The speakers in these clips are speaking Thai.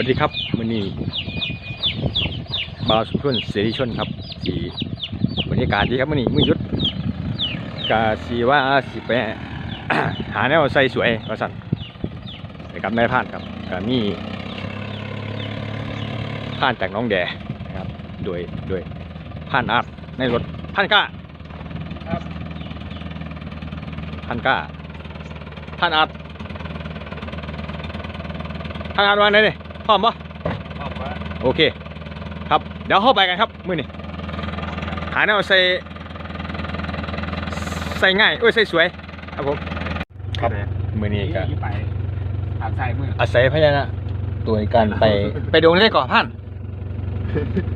วัสดีครับวันนี้บาวสุพนเสรีชนครับสีบรรยากาศดีครับวันนี้มือหยุดกาสีว่าสิไปหาแนวใส่สวยก็สั่นไปกับนายพรานครับก็มีพรานจากน้องแดนะครับ โดยโดยพรานอาร์ตในรถพรานก้าครับพรานก้าพรานอาร์ตพรานอาร์ตวางไหนเนี่ย พร้อมปะบอกว่าโอเค ครับ เดี๋ยวเข้าไปกันครับ มือนี่หาแนวใส่ใส่ง่ายเอ้ยใส่สวย ครับผม ครับ มือนี้ก็ไปทางซ้ายมืออาศัยพญานะตัวการไปไปดงได้ก่อนผ่าน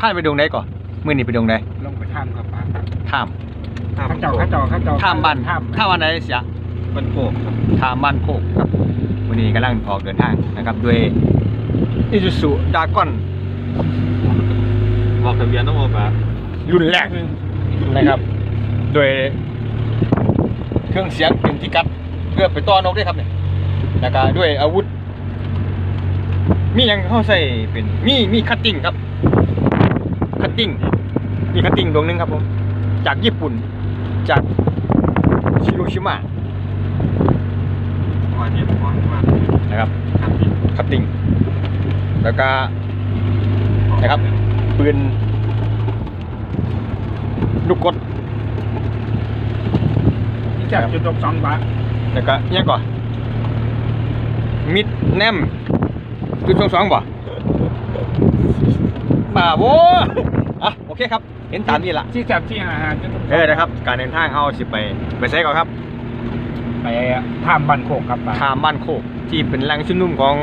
ผ่านไปดงได้ก่อนมือนี้ไปดงได้ลงไปถ้ำครับป้าท่ามข้าเจ้าข้าเจ้าข้าเจ้าท่ามบ้านถ้ำท่ามวันไหนเสียมันโกกครับท่ามบ้านโคกครับมือนี้กำลังออกเดินทางนะครับด้วย อิซูซุดากอนบอกทะเบียนต้องบอกป้ารุ่นแรกนะครับ โดยเครื่องเสียงเป็นที่กัดเพื่อไปต้อนกด้วยครับเนี่ยแล้วก็ด้วยอาวุธ มีหยังเข้าใส่เป็นมีมีคัตติ้งครับ คัตติ้งมีคัตติ้งดวงหนึงครับผมจากญี่ปุ่น จากชิโรชิมะก่อนเนี่ยก่อนมานะครับทำดีคัตติ้ง แล้วก็นะครับปืนลูกกดที่จับจุดตกสองบาทแล้วก็อิหยังก่อนมิดแนมจุดสองสองบ่บ่าโว้อะโอเคครับ เห็นตามนี่ละที่จับที่อาหารจุดตกเออนะครับ การเดินทางเอาสิไป ไปใช้ก่อนครับ ไปถ้ำบันโคกครับป้าทามบ้านโคกที่เป็นแหล่งชุมนุมของ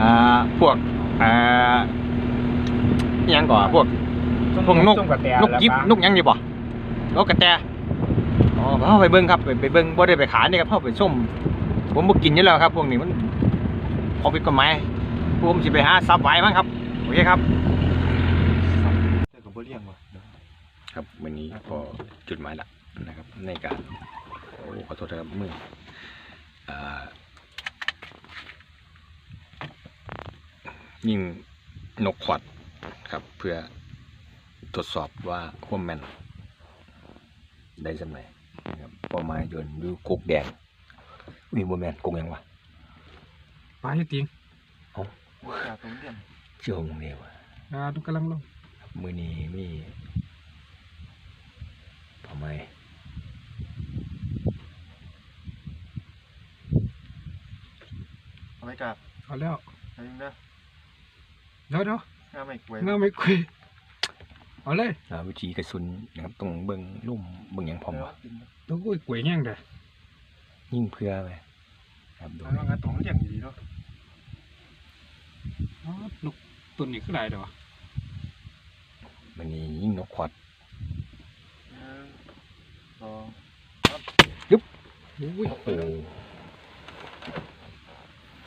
อ่าพวกอ่าอิหยังก่อนพวก พวกนกส้มกระแตนกยิบนกหยังอยู่บ่นกกระแตอ๋อเข้าไปเบิ้งครับไปไปเบิ้งบ่ได้ไปขายนี่ครับเข้าไปส้มผมบ่กินอยู่แล้วครับ พวกนี้มันของผิดกฎหมายผมสิไปหาซับไว้มั้งครับโอเคครับ เจ้ากับบ่เลี้ยงว่ะครับวันนี้พอจุดหมายละนะครับ ในการโอ้ขอโทษนะครับมืออ่า ยิงนกขวัดครับ เพื่อทดสอบว่าความแม่นได้สำไหนนะครับเป้าหมายโยนดูกกแดงอุ้ยบ่แม่นกกหยังวะป้าที่จริงเอ้าจากตรงเรียนเชื่อมงเนี่ยวะอ่าทุกกำลังลงมือนี้มีเป้าหมายเอาไว้กับเอาแล้วเอายิงเด้อ เดี๋ยวเดี๋ยวห้าไม่กล้วยเงาไม่คุยเอาเลยอ่าวิธีกระสุนนะครับต้องเบิ่งลุ่มเบิ่งอย่างพร้อมเดี๋ยววะกินเด้อต้องกุยกุยแง่งเด้อยิ่งเพื่อไปครับโดเอายแล้วงั้นตรงเรียงอยู่ดีเนาะอ๋อลูกต้นนี้ก็ได้เด้อมันนี้ยิ่งนกขวัดหนึ่งสองอุ้ยโอ้โห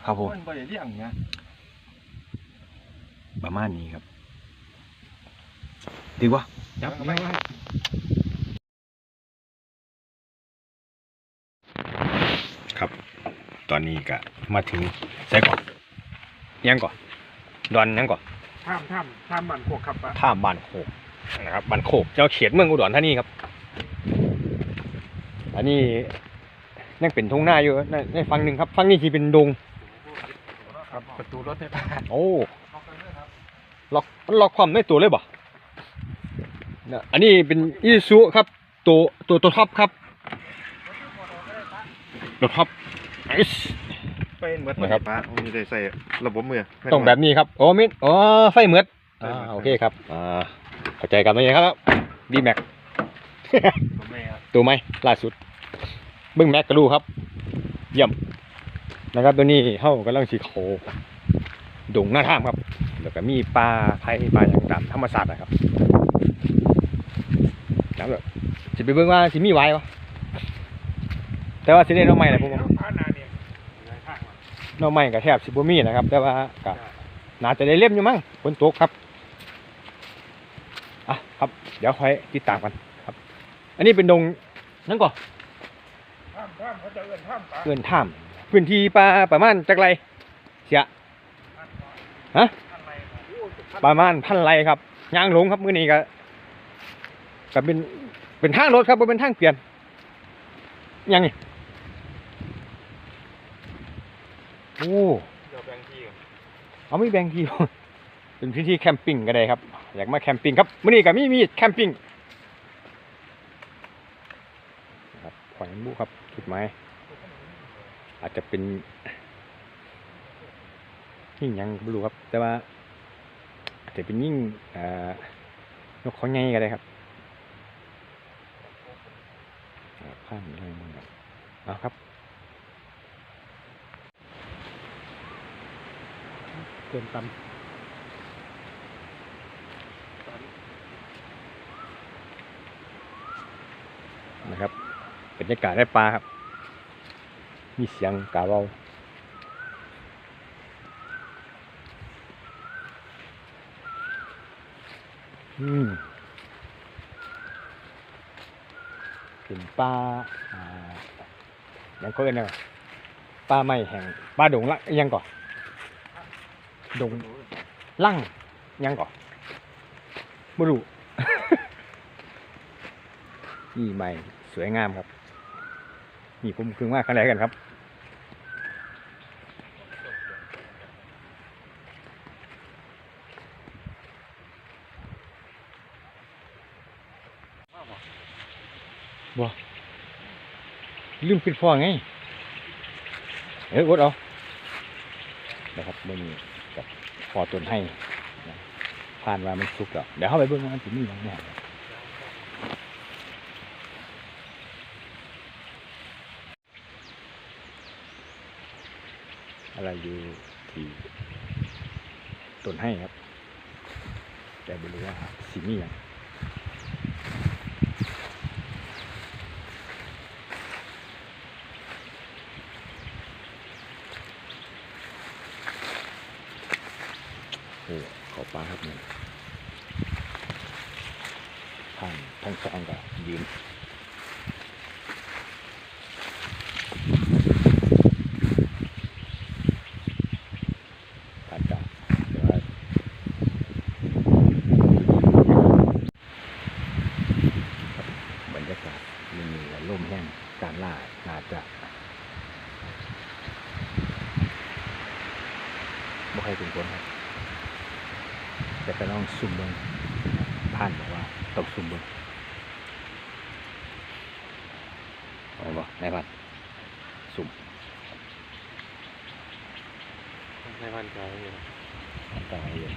ครับผมมันบ่ได้เรียงไง ประมาณนี้ครับดีวะจับเลี้ยงไว้ครับ ตอนนี้ก็มาถึงใส่ก่อนยังก่อนดอนยังก่อนถ้ำถ้ำถ้ำบันโคกครับป้าท่ามบ้านโคกนะครับบ้านโคกเจ้าเขียดเมืองอุดรธานีครับ อันนี้ยังเป็นทุ่งนาอยู่ในในฝั่งหนึ่งครับฝั่งนี้ที่เป็นดงครับประตูรถให้ป้าโอ้ ล็อกมันล็อกความในตัวเลยบ่นะอันนี้เป็นอีซูครับ ตัวตัวตัวท็อปครับตัวท็อปไอซ์เป็นเหมือนนะครับป้ามีได้ใส่ระบบมือต้องแบบนี้ครับโอ้มิดอ๋อไฟเหมือดไฟอ่าเหมือดโอเคครับอ่าเข้าใจกันไหมครับดีแม็กผมไม่ครับตัวไหมล่าสุดเบิ้งแม็กกระดูครับเยี่ยมนะครับตัวนี้เฮากำลังสีเขา ดงหน้าถ้ำครับ แล้วก็มีปลาไผ่ปลาอย่างตามธรรมศาสตร์นะครับแล้วแบบสิไปเบิ่งว่าสิมีไว้ปะแต่ว่าสิได้หน้องใหม่นะผมว่าป้านาเนี่ยหลายทางว่ะหน้องใหม่กับแทบสิบ่มีนะครับ แต่ว่าก็น่าจะได้เล่มอยู่มั้งฝนตกครับอะครับ เดี๋ยวค่อยติดตามกันครับ อันนี้เป็นดงนั่นก่อนถ้ำถ้ำเขาจะเอื้อนถ้ำป้าเกินถ้ำพื้นที่ปลาประมาณจักไรเสีย ฮะประมาณพันไรครับยางหลงครับมื้อนี้ก็ก็เป็นเป็นทางรถครับเป็นทางเปลี่ยนยังนี่โอ้เอาไม่แบ่งที่เป็นพื้นที่แคมปิ้งก็ได้ครับ อยากมาแคมปิ้งครับมื้อนี้ก็มีมีแคมปิ้งครับขวายบุครับจุดไม้อาจจะเป็น ยิ่งยังไม่รู้ครับ แต่ว่าอาจจะเป็นยิ่งเอ่อนกเขาใหญ่ก็ได้ครับอ่าข้ามอะไรมึงครับเอาครับเกินตำนะครับบรรยากาศได้ปลาครับ มีเสียงกาเบา อืมเป็นปลาอ่ายังก็เอินนะปลาไม่แห่งปลาดงละยังก่อนดงลั่งยังก่อนไม่รู้ นี่ใหม่สวยงามครับ นี่ผมคึงว่าคะแนนกันครับ ลืมปิดฟองไงเอออดเอานะครับมันกับพอตนให้ผ่านว่ามันสุกแล้วเดี๋ยวเข้าไปเบิ่งว่ามันจะมีอย่างแน่อะไรอยู่ที่ต้นให้ครับ แต่ไม่รู้ว่าสีมีอย่าง โอ้ เปลาครับเนี่ยทางทั้งสองก็ยืนผ่านกาเดี๋ยวว่าครับบรรยากาศมีลมแห้งการล่าน่าจะไม่ค่อยถึงคนครับ แต่ก็ต้องซุ่มเบิ้ง ผ่านบอกว่าต้องซุ่มเบิ้งเอาบ่ในบ้านซุ่มในวันเก่าอยู่ต่างเยอะ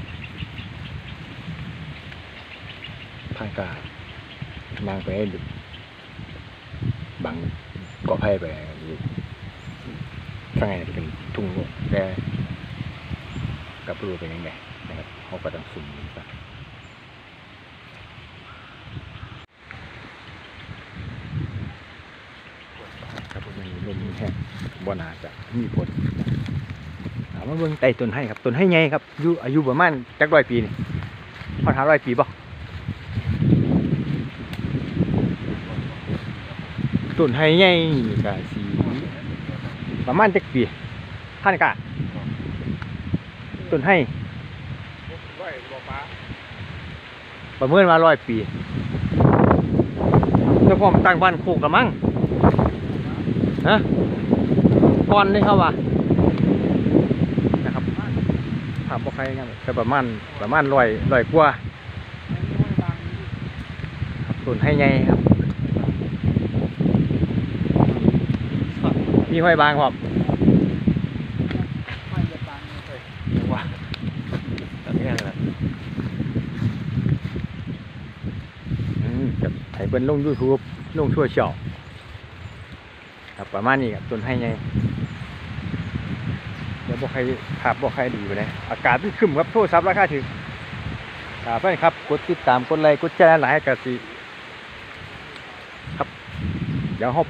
ผ่านกาบางไปให้ดึกบางเกาะไผ่ไปอยู่ข้างในจะเป็นทุ่งโลกแต่กับรู้เป็นยังไงนะครับเขาก็ต้องซุ่มไป ครับผมมีลมแห้งบ่นาจะ มีผลมว่าเบิ่งไต่ต้นให้ครับต้นให้ไงครับอายุอายุประมาณจักร้อยปีนี่พอถามร้อยปีบ่ต้นให้ไงก็สีประมาณจักปีท่านกะต้นให้ประเมินว่าร้อยปีเจ้าพ่อมตั้งบ้านโคกกระมังฮะ ก่อนนี่เขาว่านะครับถามพวกใครกันแต่ประมาณประมาณร้อยร้อยกว่าครับต้นให้ไงครับมีห้อยบางครับว้าตอนนี้อะไรอืมกับไถเปิ้นลงยูทูบลงชั่วเชียวครับประมาณนี้ครับต้นให้ไงเดี๋ยว บอกใครภาพบอกใครดีไปเลยอากาศมันขึ้นครับโทรศัพท์ราคาถึงครับเพื่อนครับกดติดตามกดไลค์กดแชร์หลายกะสิครับ เดี๋ยวฮอบ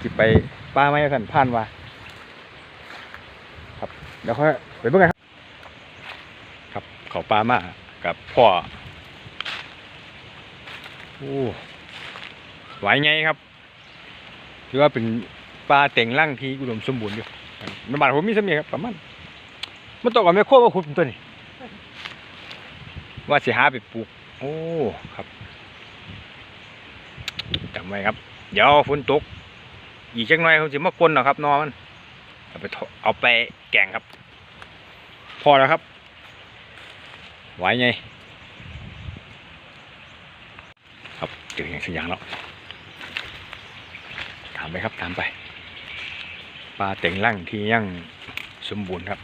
จิไปป้าไม้กันผ่านว่าครับเดี๋ยวค่อยไปเบิ่งกันครับ ครับเขาปลามากับพ่อโอ้ไหวไงครับถือว่าเป็นปลาเต่งร่างที่อุดมสมบูรณ์อยู่ ในบ้านผมมีสมีครับประมาณมันต้องเอาแม่โคมาขุดตัวนี้ว่าสิหาไปปลูก โอ้ครับจำไว้ครับ เดี๋ยวฝนตก อีกจักหน่อยเขาจะมากลนเอาครับนอมันเอาไปทอเอาไปแกงครับ พอแล้วครับ ไหวไงครับเจออย่างสักอย่างแล้วถามไปครับถามไป ปลาแต่งร่างที่ยังสมบูรณ์ครับ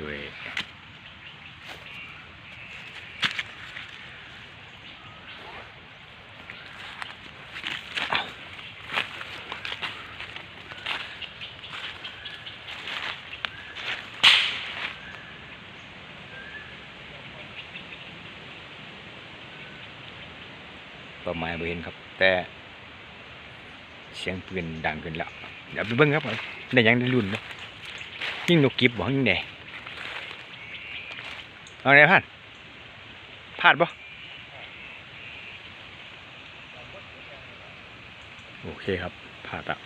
ด้วย ประมาณบริเห็นครับ แต่ เสียงปืนดังขึ้นแล้วเดี๋ยวไปเบิ้งครับได้ยังได้รุ่นเนาะยิ่งนกกิบบอกยิ่งแดเอาไงพลาดพลาดปะโอเคครับพลาดละ